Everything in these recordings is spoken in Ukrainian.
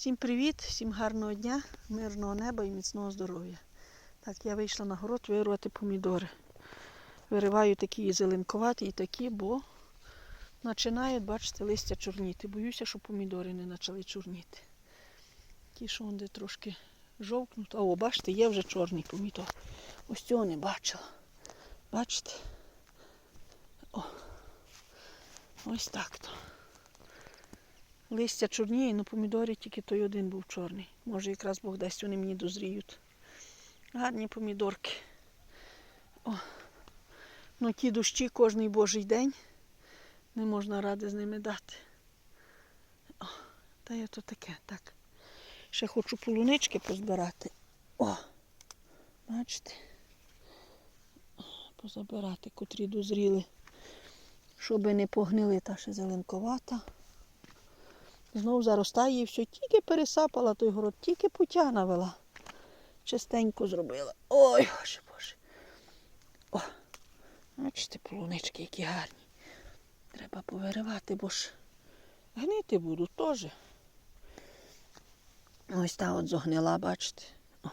Всім привіт, всім гарного дня, мирного неба і міцного здоров'я. Так, я вийшла на город вирвати помідори. Вириваю такі зеленковаті і такі, бо починають, бачите, листя чорніти. Боюся, що помідори не почали чорніти. Ті, що вони трошки жовкнуть. О, бачите, є вже чорний помідор. Ось цього не бачила. Бачите? О, ось так то. Листя чорніє, але помідори тільки той один був чорний. Може, якраз Бог дасть, вони мені дозріють. Гарні помідорки. О. Ну ті дощі кожний божий день. Не можна ради з ними дати. О, та я то таке, так. Ще хочу полунички позбирати. О, бачите? Позабирати, котрі дозріли. Щоб не погнили, та ще зеленковата. Знов заростає і все, тільки пересапала той город, тільки путя навела. Чистенько зробила. Ой, боже боже. О, бачите, полунички які гарні. Треба повиривати, бо ж гнити будуть теж. Ось та от зогнила, бачите. О.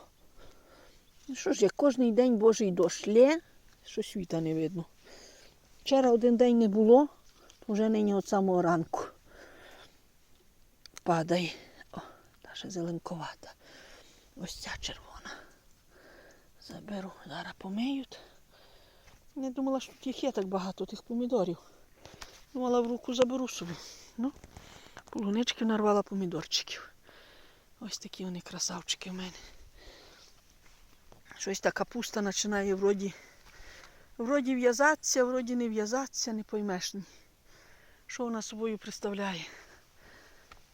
Ну що ж, як кожний день божий дощ лє, що світа не видно. Вчора один день не було, то вже нині від самого ранку падає. О, та ще зеленковата. Ось ця червона. Заберу, зараз помиють. Не думала, що тут їх є так багато, тих помідорів. Думала, в руку заберу собі. Ну, полунички нарвала помідорчиків. Ось такі вони красавчики в мене. Щось та капуста починає вроді, вроді в'язатися, вроді не в'язатися, не поймеш. Що вона собою представляє.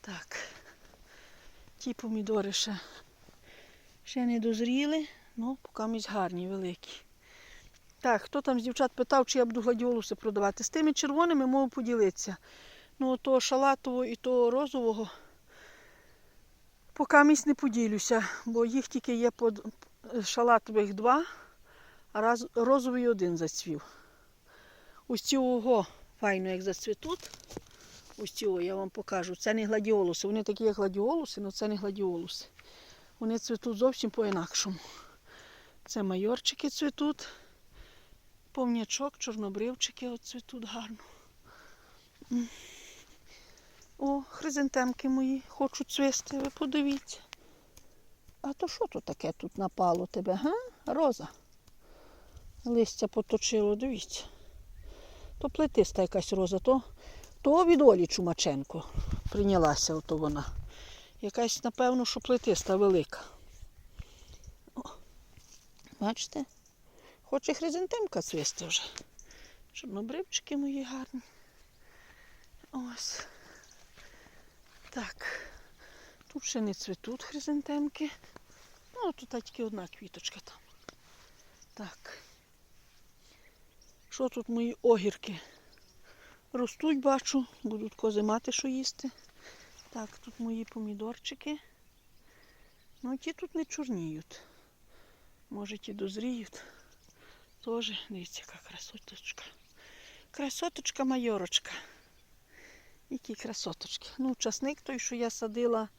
Так. Ті помідори ще, ще не дозріли, ну, поки місь гарні, великі. Так, хто там з дівчат питав, чи я буду гладіолуси продавати. З тими червоними можу поділитися. Ну, того шалатового і того розового. Поки місь не поділюся, бо їх тільки є по шалатових два, а розовий один зацвів. Ось цього файно, як зацвітуть. Ось цього я вам покажу. Це не гладіолуси. Вони такі, як гладіолуси, але це не гладіолуси. Вони цвітуть зовсім по-інакшому. Це майорчики цвітуть, повнячок, чорнобривчики от цвітуть гарно. О, хризантемки мої хочуть цвісти, ви подивіться. А то що то таке тут напало тебе, га? Роза? Листя поточило, дивіться. То плетиста якась роза, то то від Олі Чумаченко прийнялася ото вона. Якась, напевно, що плетиста велика. О, бачите? Хоче хризантемка цвісти вже. Чорнобривчики мої гарні. Ось. Так. Тут ще не цвітуть хризантемки. Ну, тут тільки одна квіточка там. Так. Що тут мої огірки? Ростуть, бачу, будуть кози мати що їсти. Так, тут мої помідорчики. Ну, ті тут не чорніють. Може, ті дозріють. Тоже, дивіться, яка красоточка. Красоточка майорочка. Які красоточки. Ну, часник той, що я садила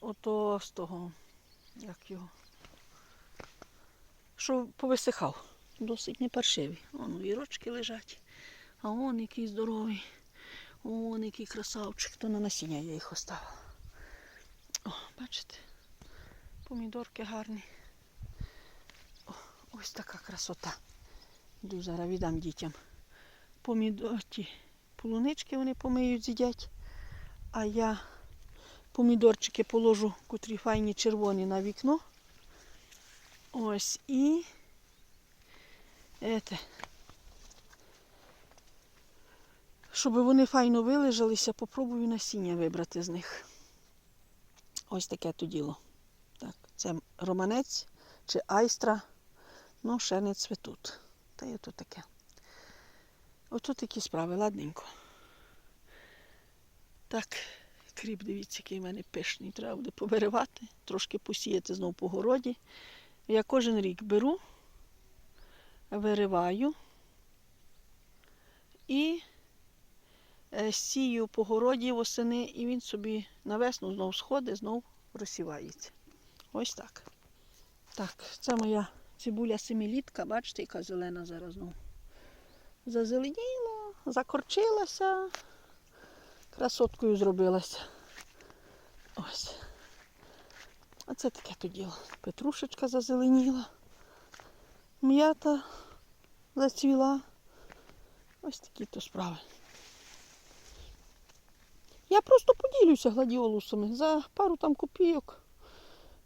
ото з того, як його, що повисихав. Досить не паршивий. Вон вірочки лежать. А он який здоровий. Он який красавчик. То на насіння я їх оставила. О, бачите? Помідорки гарні. О, ось така красота. Йду зараз віддам дітям. Помідор, ті полунички вони помиють, з'їдять. А я помідорчики положу, котрі файні червоні на вікно. Ось і. Ете, щоб вони файно вилежалися, попробую насіння вибрати з них. Ось таке то діло. Так, це романець чи айстра, ну ще не цвітуть. Та й ото таке. Ото такі справи, ладненько. Так, кріп, дивіться, який в мене пишний. Треба буде повиривати, трошки посіяти знову по городі. Я кожен рік беру, вириваю і сію по городі восени, і він собі на весну знов сходить, знов розсівається. Ось так. Так, це моя цибуля семилітка, бачите, яка зелена зараз знов. Зазеленіла, закорчилася, красоткою зробилася. Ось. А це таке то діло. Петрушечка зазеленіла, м'ята зацвіла. Ось такі то справи. Я просто поділюся гладіолусами за пару там копійок,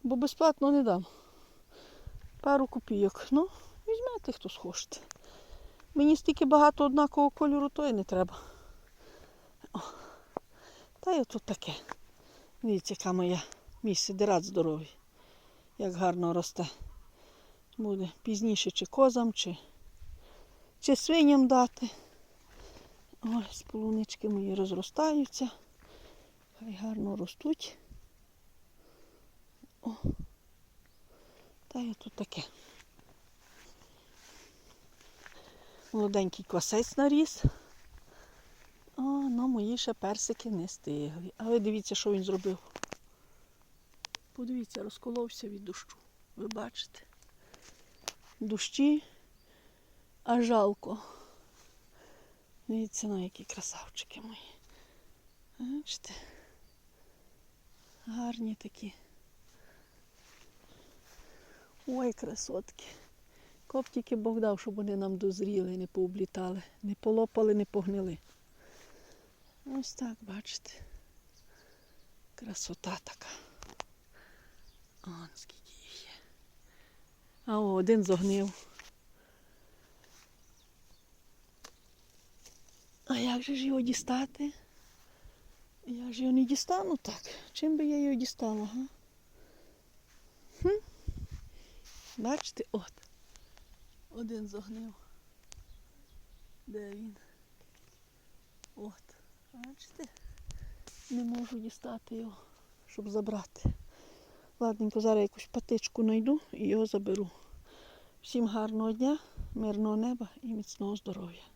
бо безплатно не дам. Пару копійок. Ну, візьмете, хто схочете. Мені стільки багато однакового кольору, то і не треба. О, та й отут таке. Дивіться, яка моя мій сидират здоровий. Як гарно росте. Буде пізніше чи козам, чи, чи свиням дати. Ось полунички мої розростаються. Хай гарно ростуть. О. Та й тут таке. Молоденький квасець наріс. О, ну мої ще персики не стигли. Але дивіться, що він зробив. Подивіться, розколовся від дощу. Ви бачите? Дощі, а жалко. Дивіться, на які красавчики мої. Бачите? Гарні такі. Ой, красотки. Коптики Бог дав, щоб вони нам дозріли, не пооблітали, не полопали, не погнили. Ось так, бачите. Красота така. Он скільки їх є. А о, один зогнив. А як же ж його дістати? Я ж його не дістану так. Чим би я його дістала, га? Хм? Бачите, от. Один зогнив. Де він? От. Бачите? Не можу дістати його, щоб забрати. Ладненько, зараз якусь патичку знайду і його заберу. Всім гарного дня, мирного неба і міцного здоров'я.